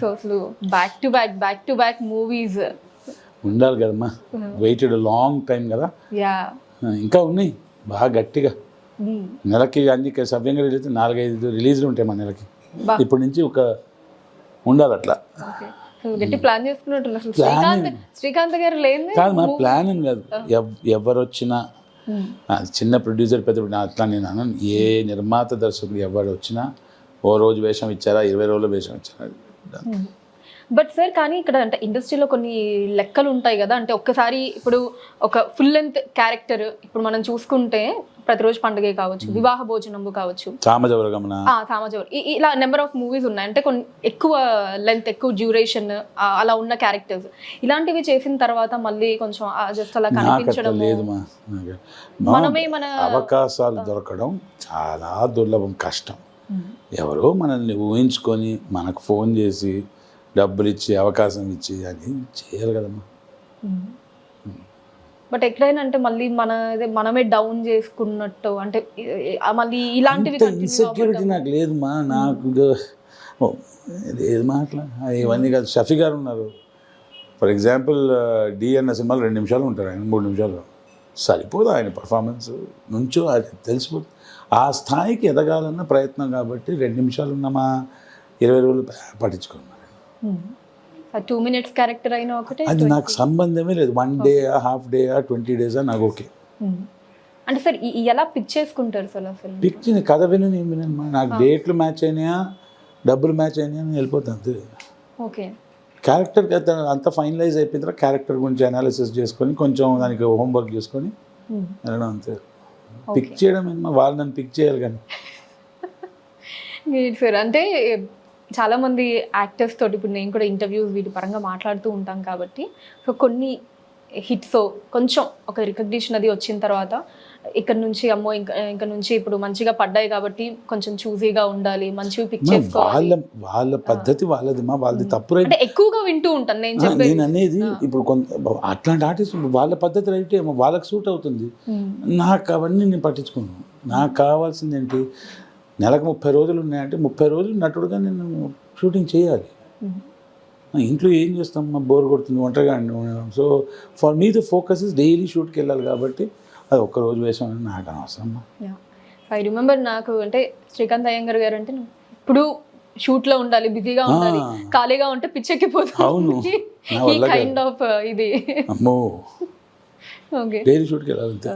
So అసలు back to back back to back movies ఉండాలి కదమ్మా. వెయిటెడ్ లాంగ్ టైం కదా. యా ఇంకా ఉన్నాయి. బాగా గట్టిగా. నెలకి అన్ని సవ్యంగా రిలీజ్ నాలుగైదు రిలీజ్లు ఉంటాయి మా నెలకి. ఇప్పటి నుంచి ఒక ఉండాలి అట్లా. గట్టి ప్లాన్ చేసుకున్నట్టు అసలు Planning. శ్రీకాంత్ శ్రీకాంత్ గారు కాదు మా ప్లానింగ్ కాదు. ఎవ్- ఎవరు వచ్చినా ఆ, చిన్న ప్రొడ్యూసర్ పెద్ద అట్లా నేను అనను. ఏ నిర్మాత దర్శకుడు ఎవరు వచ్చినా ఓ రోజు వేషం ఇచ్చారా? ఇరవై రోజులు వేషం ఇచ్చారా? బట్ సార్ కానీ ఇక్కడ అంటే ఇండస్ట్రీలో కొన్ని లెక్కలు ఉంటాయి కదా అంటే ఒక్కసారి ఇప్పుడు ఒక ఫుల్ లెంత్ క్యారెక్టర్ ఇప్పుడు మనం చూసుకుంటే ప్రతిరోజు పండుగ కావచ్చు వివాహ భోజనంబు కావచ్చు. సామజవర ఇలా నెంబర్ ఆఫ్ మూవీస్ ఉన్నాయి. అంటే కొన్ని ఎక్కువ లెంత్ ఎక్కువ డ్యూరేషన్ అలా ఉన్న క్యారెక్టర్స్ ఇలాంటివి చేసిన తర్వాత మళ్ళీ కొంచెం జస్ట్ అలా కనిపించడం మనమే మన అవకాశాలు దొరకడం చాలా దుర్లభం కష్టం. ఎవరో మనల్ని ఊహించుకొని మనకు ఫోన్ చేసి డబ్బులు ఇచ్చి అవకాశం ఇచ్చి అని చేయాలి కదమ్మా. బట్ ఎక్కడైనా అంటే మళ్ళీ మన మనమే డౌన్ చేసుకున్నట్టు అంటే మళ్ళీ ఇలాంటివి ఇన్సెక్యూరిటీ. నాకు లేదు మా నాకు లేదు మాట్లా ఇవన్నీ కాదు. షఫీ గారు ఉన్నారు. ఫర్ ఎగ్జాంపుల్ డి అన్న సినిమాలు రెండు నిమిషాలు ఉంటారు ఆయన మూడు నిమిషాలు. సరిపోదు ఆయన పర్ఫార్మెన్స్ నుంచో అది తెలిసిపోతుంది ఆ స్థాయికి ఎదగాలన్న ప్రయత్నం కాబట్టి రెండు నిమిషాలు ఉన్నామా? ఇరవై రోజులు పట్టించుకున్నాను టూ మినిట్స్ క్యారెక్టర్ అయినా ఒకటే అది నాకు సంబంధమే లేదు. One day half day twenty డేసా నాకు ఓకే. అంటే సార్ ఎలా పిక్ చేసుకుంటారు సార్ అసలు పిక్చర్ని కథ విని నేను వినను నాకు డేట్లు మ్యాచ్ అయినాయా? డబ్బులు మ్యాచ్ అయినాయా? అని వెళ్ళిపోతాను ఓకే. క్యారెక్టర్ అంత ఫైనలైజ్ అయిపోయిన తర్వాత క్యారెక్టర్ గురించి అనాలిసిస్ చేసుకొని కొంచెం దానికి హోంవర్క్ చేసుకొని వెళ్ళడం అంతే. పిక్ చేయడం వాళ్ళు నన్ను పిక్ చేయాలి కానీ. గ్రేట్ సార్ అంటే చాలా మంది యాక్టర్స్ తోటి ఇప్పుడు నేను కూడా ఇంటర్వ్యూస్ వీటి పరంగా మాట్లాడుతూ ఉంటాం కాబట్టి సో కొన్ని హిట్స్ కొంచెం ఒక రికగ్నిషన్ అది వచ్చిన తర్వాత ఇక్కడ నుంచి అమ్మో ఇంకా ఇంకా నుంచి ఇప్పుడు మంచిగా పడ్డాయి కాబట్టి కొంచెం చూసీగా ఉండాలి మంచివి పిక్ చేసుకోవాలి. వాళ్ళ వాళ్ళ పద్ధతి వాళ్ళది మా వాళ్ళది తప్పు అంటే ఎక్కువగా వింటూ ఉంటాను నేను నేను అనేది ఇప్పుడు కొంత అట్లాంటి ఆర్టిస్ట్ వాళ్ళ పద్ధతి రైట్ ఏమో వాళ్ళకి సూట్ అవుతుంది. నాకు అవన్నీ నేను పట్టించుకోను. నాకు కావాల్సింది ఏంటి? నెలకు ముప్పై రోజులు ఉన్నాయంటే ముప్పై రోజులు నటుడుగా నేను షూటింగ్ చేయాలి. ఇంట్లో ఏం చేస్తాం? మా బోర్ కొడుతుంది ఒంటరిగా so for me the focus is daily షూట్కి వెళ్ళాలి కాబట్టి అది ఒక్క రోజు వేసాం నాకు అనవసరం ఐ రిమెంబర్ నాకు అంటే శ్రీకాంత్ అయ్యంగర్ గారు అంటే ఇప్పుడు షూట్లో ఉండాలి బిజీగా ఉండాలి. ఖాళీగా ఉంటే పిచ్చెక్కిపోతుంది ఈ కైండ్ ఆఫ్ ఇది. అమ్మో. ఓకే డైలీ షూట్కి వెళ్ళాలి అంతే?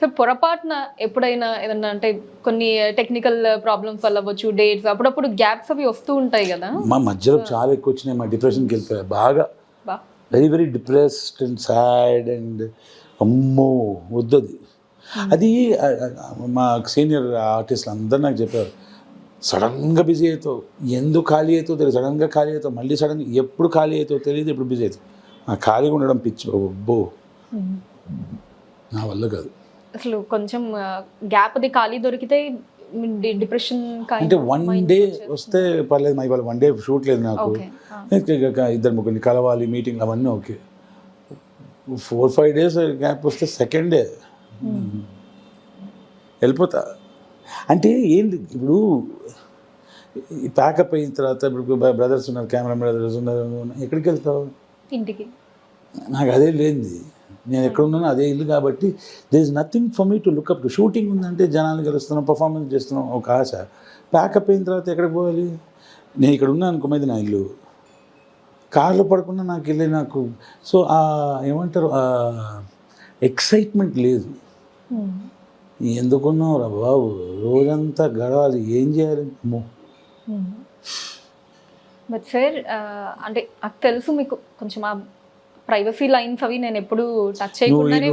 సో పొరపాటున ఎప్పుడైనా ఏదన్నా అంటే కొన్ని టెక్నికల్ ప్రాబ్లమ్స్ వల్ల అవ్వచ్చు డేట్స్ అప్పుడప్పుడు గ్యాప్స్ అవి వస్తూ ఉంటాయి కదా. మా మధ్యలో చాలా ఎక్కువ వచ్చినాయి మా డిప్రెషన్కి వెళ్ళిపోయా. బాగా very very depressed and sad and అమ్మో వద్దది. అది మా సీనియర్ ఆర్టిస్టులు అందరూ నాకు చెప్పారు సడన్గా బిజీ అవుతావు ఎందుకు ఖాళీ అవుతావు తెలియదు సడన్గా ఖాళీ అవుతావు మళ్ళీ సడన్గా ఎప్పుడు ఖాళీ అవుతావు తెలియదు ఎప్పుడు బిజీ అవుతావు ఆ ఖాళీగా ఉండడం పిచ్చి ఒబ్బో నా వల్ల కాదు. అసలు కొంచెం గ్యాప్ అది ఖాళీ దొరికితే డిప్రెషన్ అంటే వన్ డే వస్తే పర్లేదు మా ఇవాళ వన్ డే షూట్ లేదు నాకు. ఇద్దరు ముగ్గురిని కలవాలి మీటింగ్ అవన్నీ okay. Four five days gap వస్తే సెకండ్ డే. వెళ్ళిపోతా. అంటే ఏంటి ఇప్పుడు ప్యాకప్ అయిన తర్వాత ఇప్పుడు బ్రదర్స్ ఉన్నారు కెమెరా బ్రదర్స్ ఉన్నారు ఎక్కడికి వెళ్తావు? ఇంటికి. నాకు అదే లేనిది. నేను ఎక్కడ ఉన్నానో అదే ఇల్లు కాబట్టి there is nothing for me to look up to shooting ఉందంటే జనాలు కలుస్తున్నాం పర్ఫార్మెన్స్ చేస్తున్నాం ఒక ఆశ. ప్యాకప్ అయిన తర్వాత ఎక్కడికి పోవాలి? నేను ఇక్కడ ఉన్నాను అనుకో మీద నా ఇల్లు. కార్లో పడకుండా నాకు వెళ్ళి నాకు సో ఆ ఏమంటారు ఎక్సైట్మెంట్ లేదు. ఎందుకున్నావు రా బాబు రోజంతా గడవాలి ఏం చేయాలి? అమ్మో బట్ సార్ అంటే నాకు తెలుసు మీకు కొంచెం ఆ ప్రైవసీ లైన్స్ అవి నేను ఎప్పుడు టచ్ చేయకుండానే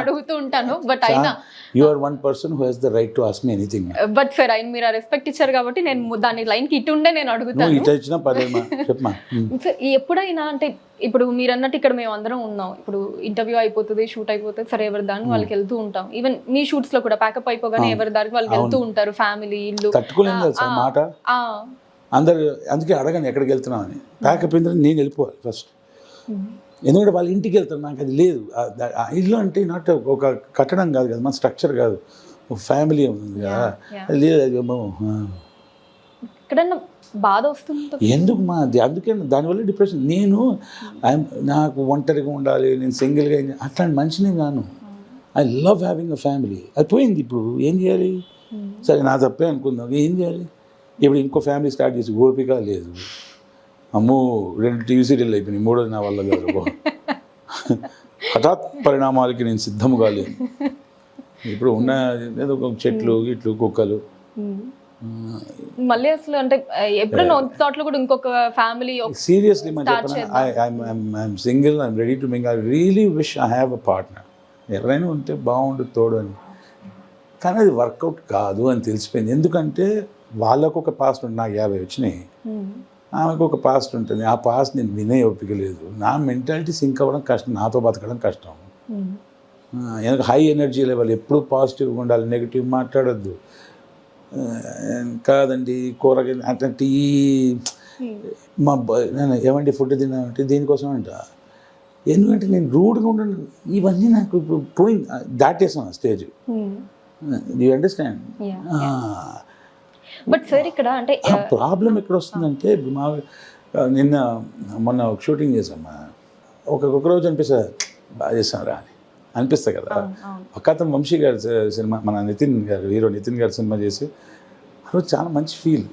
అడుగుతూ ఉంటాను బట్ అయినా you are one person who has the right to ask me anything but sir ఆయన మీరు రెస్పెక్ట్ ఇచ్చారు కాబట్టి నేను దాని లైన్కి ఇటుండే నేను అడుగుతాను. ఇటు వచ్చినా పర్లేదు చెప్పమా? ఎప్పుడైనా అంటే ఇప్పుడు మీరు అన్నట్టు ఇక్కడ మేము అందరం ఉన్నాం. ఇప్పుడు ఇంటర్వ్యూ అయిపోతుంది షూట్ అయిపోతుంది సరే ఎవరి దానికి వాళ్ళకి వెళ్తూ ఉంటాం. ఈవెన్ మీ షూట్స్లో కూడా ప్యాకప్ అయిపోగానే ఎవరి దానికి వాళ్ళకి వెళ్తూ ఉంటారు ఫ్యామిలీ ఇల్లు. మాట? ఆ, అందరు అందుకే అడగను ఎక్కడికి వెళ్తున్నావు అని. ప్యాకప్ అయిన నేను వెళ్ళిపోవాలి ఫస్ట్. ఎందుకంటే వాళ్ళ ఇంటికి వెళ్తాను నాకు అది లేదు. ఆ- ఇల్లు అంటే నాట్ ఒక కట్టడం కాదు కదా మన స్ట్రక్చర్ కాదు. ఒక ఫ్యామిలీ ఉంది కదా. అది లేదు అది. ఎక్కడన్నా బాధ వస్తుందో? ఎందుకు మా అది అందుకే దానివల్ల డిప్రెషన్. నేను I'm- నాకు ఒంటరిగా ఉండాలి నేను సింగిల్గా అట్లాంటి మనిషిని గాను I love having a family అది పోయింది ఇప్పుడు. ఏం చేయాలి? సరే నా తప్పే అనుకుందాం. ఏం చేయాలి? ఇప్పుడు ఇంకో ఫ్యామిలీ స్టార్ట్ చేసి ఓపిక లేదు. అమ్మో రెండు టీవీ సీరియల్ అయిపోయినాయి. మూడోది నా వల్ల కాదు హఠాత్ పరిణామాలకి నేను సిద్ధం కాలేను ఇప్పుడు ఉన్న ఏదో చెట్లు ఇట్లు కుక్కలు. మళ్ళీ అసలు అంటే ఎప్పుడైనా తోటలో కూడా ఇంకొక family seriously I'm single I'm ready to mingle I really wish I have a partner ఎవరైనా ఉంటే బాగుండు తోడు అని. కానీ అది వర్కౌట్ కాదు అని తెలిసిపోయింది. ఎందుకంటే వాళ్ళకు ఒక ఉంటుంది నాకు యాభై వచ్చినాయి. ఆమెకు ఒక పాస్ట్ ఉంటుంది. ఆ పాస్ట్ నేను వినే ఓపిక లేదు. నా మెంటాలిటీ సింక్ అవ్వడం కష్టం. నాతో బతకడం కష్టం. ఎందుకు హై ఎనర్జీ లెవెల్? ఎప్పుడు పాజిటివ్గా ఉండాలి నెగిటివ్ మాట్లాడొద్దు. కాదండి కూరగాయ అట్లాంటి మా ఏమంటే ఫుడ్ తిన్నామంటే దీనికోసం అంట ఎందుకంటే నేను రూడ్గా ఉండను ఇవన్నీ నాకు ఇప్పుడు పోయింది. దాటేసాను stage. You understand? But sir ఇక్కడ అంటే ప్రాబ్లం ఎక్కడ వస్తుందంటే మా నిన్న మొన్న ఒక షూటింగ్ చేసామా ఒక ఒక రోజు అనిపిస్తుంది బాగా చేసాంరా అని. అనిపిస్తుంది కదా. అవును ఒక అతను వంశీ గారి సినిమా మన నితిన్ గారు హీరో నితిన్ గారి సినిమా చేసి ఆ రోజు చాలా మంచి ఫీల్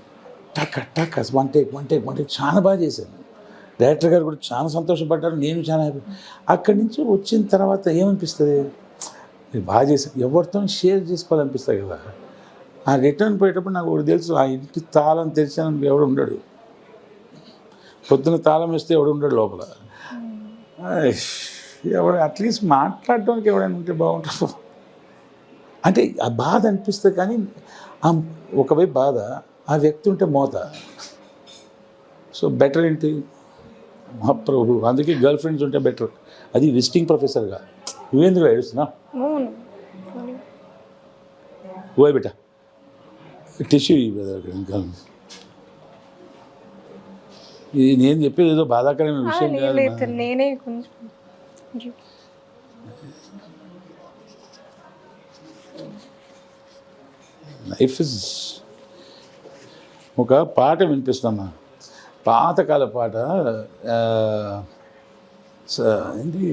టక్ టక్ one take one take one take చాలా బాగా చేశాను డైరెక్టర్ గారు కూడా చాలా సంతోషపడ్డారు. నేను చాలా హ్యాపీ అక్కడి నుంచి వచ్చిన తర్వాత ఏమనిపిస్తుంది? బాగా చేశాను ఎవరితో షేర్ చేసుకోవాలనిపిస్తుంది కదా. ఆ రిటర్న్ పోయేటప్పుడు నాకు ఒకటి తెలుసు ఆ ఇంటి తాళం తెరిచాను ఎవడు ఉండడు. పొద్దున తాళం వేస్తే ఎవడు ఉండడు లోపల. ఎవడు అట్లీస్ట్ మాట్లాడడానికి ఎవడైనా ఉంటే బాగుంటుంది. అంటే ఆ బాధ అనిపిస్తుంది కానీ ఆ ఒకవైపు బాధ ఆ వ్యక్తి ఉంటే మోత. సో బెటర్ ఏంటి? మహాప్రభు అందుకే గర్ల్ ఫ్రెండ్స్ ఉంటే బెటర్ అది విజిటింగ్ ప్రొఫెసర్గా నువ్వెందుకు ఏడుస్తున్నా అవును. ఓయ్ బెట టిష్యూ ఇంకా ఇది నేను చెప్పేది ఏదో బాధాకరమైన విషయం కాదు లేదు నేనే కొంచెం లైఫ్ ఇస్ ఒక పాట వినిపిస్తామా పాతకాల పాట ఆ, స- ఏంటి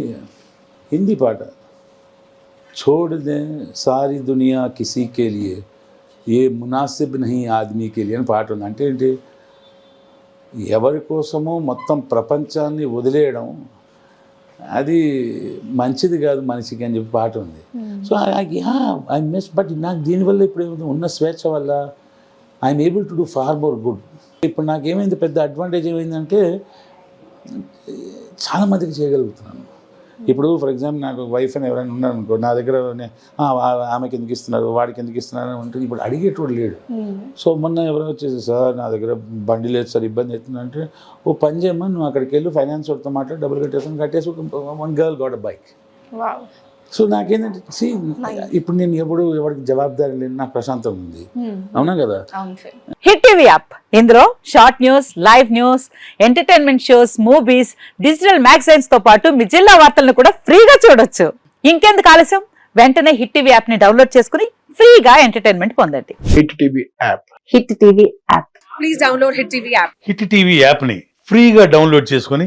హిందీ పాట छोड़ दें सारी दुनिया किसी के लिए ఏ మునాసిబ్ నహీ ఆద్మీకి అని పాట ఉంది. అంటే ఏంటి? ఎవరి కోసమో మొత్తం ప్రపంచాన్ని వదిలేయడం అది మంచిది కాదు మనిషికి అని చెప్పి పాట ఉంది. సో ఐ మిస్ బట్ నాకు దీనివల్ల ఇప్పుడు ఏమైంది? ఉన్న స్వేచ్ఛ వల్ల I'm able to do far more good ఇప్పుడు నాకేమైంది పెద్ద అడ్వాంటేజ్ ఏమైందంటే చాలా మందికి చేయగలుగుతున్నాను. ఇప్పుడు ఫర్ ఎగ్జాంపుల్ నాకు వైఫ్ అని ఎవరైనా ఉన్నారు అనుకో నా దగ్గర ఆమెకి ఎందుకు ఇస్తున్నారు? వాడికి ఎందుకు ఇస్తున్నారు? అని అంటే ఇప్పుడు అడిగేటోడు లేడు. సో మొన్న ఎవరో వచ్చేసి సార్ నా దగ్గర బండి లేదు సార్ ఇబ్బంది అవుతుంది అంటే ఓ పని చేయమ్మా నువ్వు అక్కడికి వెళ్ళి ఫైనాన్స్ వాడితో మాట్లాడి డబ్బులు కట్టేసాను కట్టేసి one girl a bike so నాకేంటంటే ఇప్పుడు నేను ఎప్పుడు ఎవరికి జవాబుదారి లేని నాకు ప్రశాంతం ఉంది. అవునా కదా? అవును సార్. Hit TV app. ఇందులో short news live news entertainment shows movies digital మ్యాగజైన్స్తో పాటు మీ జిల్లా వార్తలను కూడా ఫ్రీగా చూడొచ్చు. ఇంకెందుకు ఆలస్యం? వెంటనే హిట్ టీవీ యాప్ని డౌన్లోడ్ చేసుకుని ఫ్రీగా ఎంటర్టైన్మెంట్ పొందండి. Hit TV app. Hit TV app. Hit TV యాప్ని ఫ్రీగా డౌన్లోడ్ చేసుకొని